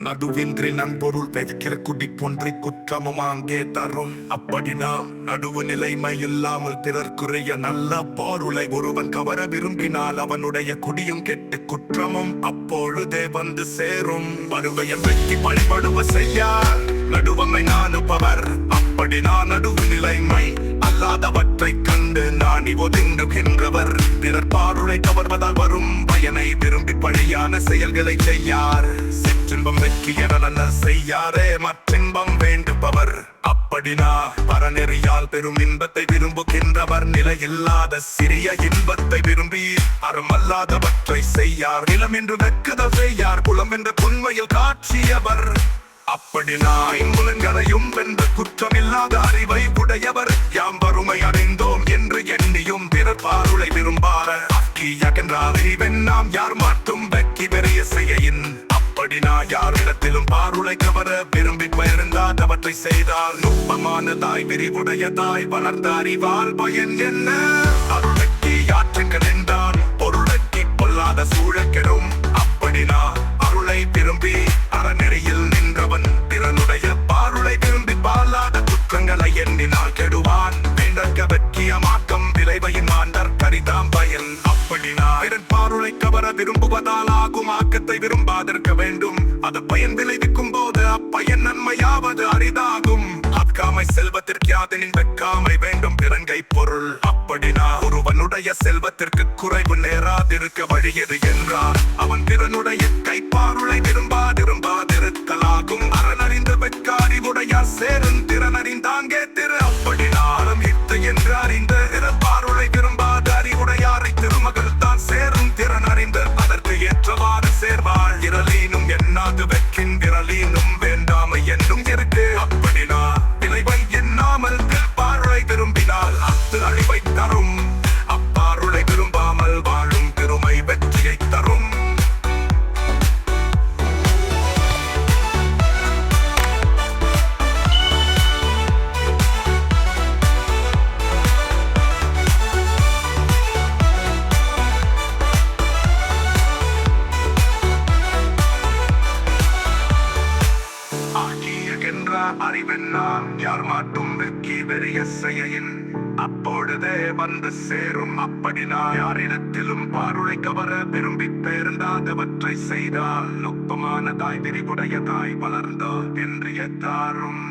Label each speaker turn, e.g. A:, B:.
A: நடுவின்றி நண்பொருள் பெருக்கிற குடி போன்றி குற்றமும் அங்கே தரும். அப்படி நாம் நடுவு நிலைமை இல்லாமல் பிறர்க்குரிய நல்ல பொருளை ஒருவன் கவர விரும்பினால் அவனுடைய குடியும் கெட்டு குற்றமும் அப்பொழுதே வந்து சேரும். வருவைய வெட்டி வழிபடுவ செய்யார் நடுவமை நானுபவர் அப்படி நான் நடுவு நிலைமை அல்லாதவற்றை கண்டு நாணி ஒதுங்குகின்றவர். பிறர் பாருளை கவர்வதால் வரும் பயனை விரும்பி பழியான செயல்களை செய்யார் சிற்றின்பம் வெற்றி என நல்ல செய்யாரே. மற்றின்பம் வேண்டுபவர் அப்படினா பரநெறியால் பெரும் இன்பத்தை விரும்புகின்றவர். நிலையில்லாத சிறிய இன்பத்தை விரும்பி அறமல்லாதவற்றை செய்யார். நிலம் என்று வெக்குதல் செய்யார். குளம் என்ற புண்மையில் காட்சியவர் அப்படினா இன்புலன்களையும் வென்ற குற்றமில்லாத அறிவை உடையவர். யாம் வறுமை அடைந்தோம் என்று எண்ணியும் பிறர் பாருளை விரும்பார அக்கியகன்றாரை வெண்ணாம் யார் மாற்றும்? வெக்கி பெரிய செய்யின் அப்படினா யாரிடத்திலும் பாருளை கவர விரும்பி பெயர்ந்தாதவற்றை செய்தால் பெருவுடைய தாய் வளர்ந்த அறிவால் பயன் என்ன? அருளக்கி யாற்றுங்கள் என்றான் பொருளக்கி பொல்லாத சூழக்கெடும். அப்படினா அருளை விரும்பி அறநெறியில் நின்றவன் திறனுடைய பாருளை விரும்பி பாலாத குற்றங்களை எண்ணினான். பாருளை விரும்புவதால் ஆகும் ஆக்கத்தை விரும்பாதிருக்க வேண்டும். அது பயன் விளைவிக்கும் போது அப்பயன் நன்மையாவது அரிதாகும். அக்காமை செல்வத்திற்கு யாதனின் வெக்காமை வேண்டும் பிறங்கை பொருள். அப்படினா ஒருவனுடைய செல்வத்திற்கு குறைவு நேராதிருக்க வழியது என்றார் அவன் பிறனுடைய இருக்கின்ற அறிவெல்லாம் யார் மாட்டும் வெக்கி வெறிய செய்யின் அப்பொழுதே வந்து சேரும் அப்படி நான் யாரிடத்திலும் பாருளை கவர விரும்பி பேர்ந்தாதவற்றை செய்தால் நுட்பமான தாய் விரிவுடைய தாய் வளர்ந்தோ என்று எத்தாரும்